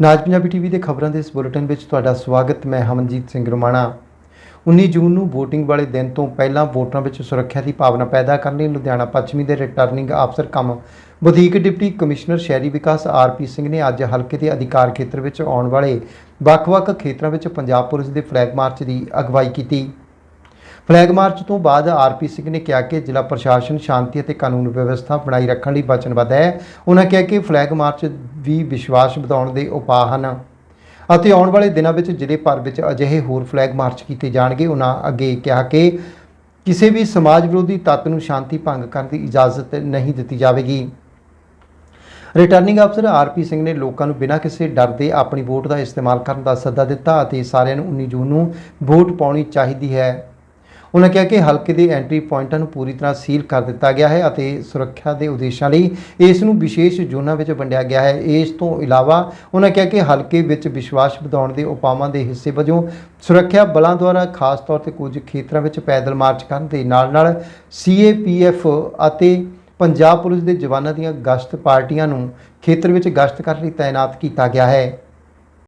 ਨਾਜ Punjabi TV ਦੇ ਖਬਰਾਂ ਦੇ ਇਸ ਬੁਲੇਟਿਨ ਵਿੱਚ ਤੁਹਾਡਾ ਸਵਾਗਤ, ਮੈਂ ਹਮਨਜੀਤ ਸਿੰਘ ਰਮਾਣਾ। 19 ਜੂਨ ਨੂੰ VOTING ਵਾਲੇ ਦਿਨ ਤੋਂ ਪਹਿਲਾਂ ਵੋਟਰਾਂ ਵਿੱਚ ਸੁਰੱਖਿਆ ਦੀ ਭਾਵਨਾ ਪੈਦਾ ਕਰਨ ਲਈ ਲੁਧਿਆਣਾ ਪੱਛਮੀ ਦੇ ਰਿਟਰਨਿੰਗ ਅਫਸਰ ਕੰਮ ਵਧੀਕ ਡਿਪਟੀ ਕਮਿਸ਼ਨਰ ਸ਼ਹਿਰੀ ਵਿਕਾਸ ਆਰਪੀ ਸਿੰਘ ਨੇ ਅੱਜ ਹਲਕੇ ਦੇ ਅਧਿਕਾਰ ਖੇਤਰ ਵਿੱਚ ਆਉਣ ਵਾਲੇ ਵੱਖ-ਵੱਖ ਖੇਤਰਾਂ ਵਿੱਚ ਪੰਜਾਬ ਪੁਲਿਸ ਦੇ ਫਲੈਗ ਮਾਰਚ ਦੀ ਅਗਵਾਈ ਕੀਤੀ। ਫਲੈਗ ਮਾਰਚ ਤੋਂ ਬਾਅਦ ਆਰਪੀ ਸਿੰਘ ਨੇ ਕਿਹਾ ਕਿ ਜ਼ਿਲ੍ਹਾ ਪ੍ਰਸ਼ਾਸਨ ਸ਼ਾਂਤੀ ਅਤੇ ਕਾਨੂੰਨ ਵਿਵਸਥਾ ਬਣਾਈ ਰੱਖਣ ਲਈ ਵਚਨਬੱਧ ਹੈ। ਉਹਨਾਂ ਕਿਹਾ ਕਿ ਫਲੈਗ ਮਾਰਚ ਵੀ ਵਿਸ਼ਵਾਸ ਵਧਾਉਣ ਦੇ ਉਪਾਅ ਹਨ। ਅਤੇ ਆਉਣ ਵਾਲੇ ਦਿਨਾਂ ਵਿੱਚ ਜ਼ਿਲ੍ਹੇ ਭਰ ਵਿੱਚ ਅਜਿਹੇ ਹੋਰ ਫਲੈਗ ਮਾਰਚ ਕੀਤੇ ਜਾਣਗੇ। ਉਹਨਾਂ ਅੱਗੇ ਕਿਹਾ ਕਿ ਕਿਸੇ ਵੀ ਸਮਾਜ ਵਿਰੋਧੀ ਤੱਤ ਨੂੰ ਸ਼ਾਂਤੀ ਭੰਗ ਕਰਨ ਦੀ ਇਜਾਜ਼ਤ ਨਹੀਂ ਦਿੱਤੀ ਜਾਵੇਗੀ। ਰਿਟਰਨਿੰਗ ਅਫਸਰ ਆਰਪੀ ਸਿੰਘ ਨੇ ਲੋਕਾਂ ਨੂੰ ਬਿਨਾਂ ਕਿਸੇ ਡਰ ਦੇ ਆਪਣੀ ਵੋਟ ਦਾ ਇਸਤੇਮਾਲ ਕਰਨ ਦਾ ਸੱਦਾ ਦਿੱਤਾ ਅਤੇ ਸਾਰਿਆਂ ਨੂੰ 19 ਜੂਨ ਨੂੰ ਵੋਟ ਪਾਉਣੀ ਚਾਹੀਦੀ ਹੈ। ਉਹਨਾਂ ਕਿਹਾ ਕਿ ਹਲਕੇ ਦੇ ਐਂਟਰੀ ਪੁਆਇੰਟਾਂ ਨੂੰ ਪੂਰੀ ਤਰ੍ਹਾਂ ਸੀਲ ਕਰ ਦਿੱਤਾ ਗਿਆ ਹੈ ਅਤੇ ਸੁਰੱਖਿਆ ਦੇ ਉਦੇਸ਼ਾਂ ਲਈ ਇਸ ਨੂੰ ਵਿਸ਼ੇਸ਼ ਜ਼ੋਨਾਂ ਵਿੱਚ ਵੰਡਿਆ ਗਿਆ ਹੈ। ਇਸ ਤੋਂ ਇਲਾਵਾ ਉਹਨਾਂ ਕਿਹਾ ਕਿ ਹਲਕੇ ਵਿੱਚ ਵਿਸ਼ਵਾਸ ਵਧਾਉਣ ਦੇ ਉਪਾਵਾਂ ਦੇ ਹਿੱਸੇ ਵਜੋਂ ਸੁਰੱਖਿਆ ਬਲਾਂ ਦੁਆਰਾ ਖਾਸ ਤੌਰ ਤੇ ਕੁਝ ਖੇਤਰਾਂ ਵਿੱਚ ਪੈਦਲ ਮਾਰਚ ਕਰਨ ਦੇ ਨਾਲ-ਨਾਲ ਸੀਏਪੀਐਫ ਅਤੇ ਪੰਜਾਬ ਪੁਲਿਸ ਦੇ ਜਵਾਨਾਂ ਦੀਆਂ ਗਸ਼ਤ ਪਾਰਟੀਆਂ ਨੂੰ ਖੇਤਰ ਵਿੱਚ ਗਸ਼ਤ ਕਰਨ ਲਈ ਤਾਇਨਾਤ ਕੀਤਾ ਗਿਆ ਹੈ।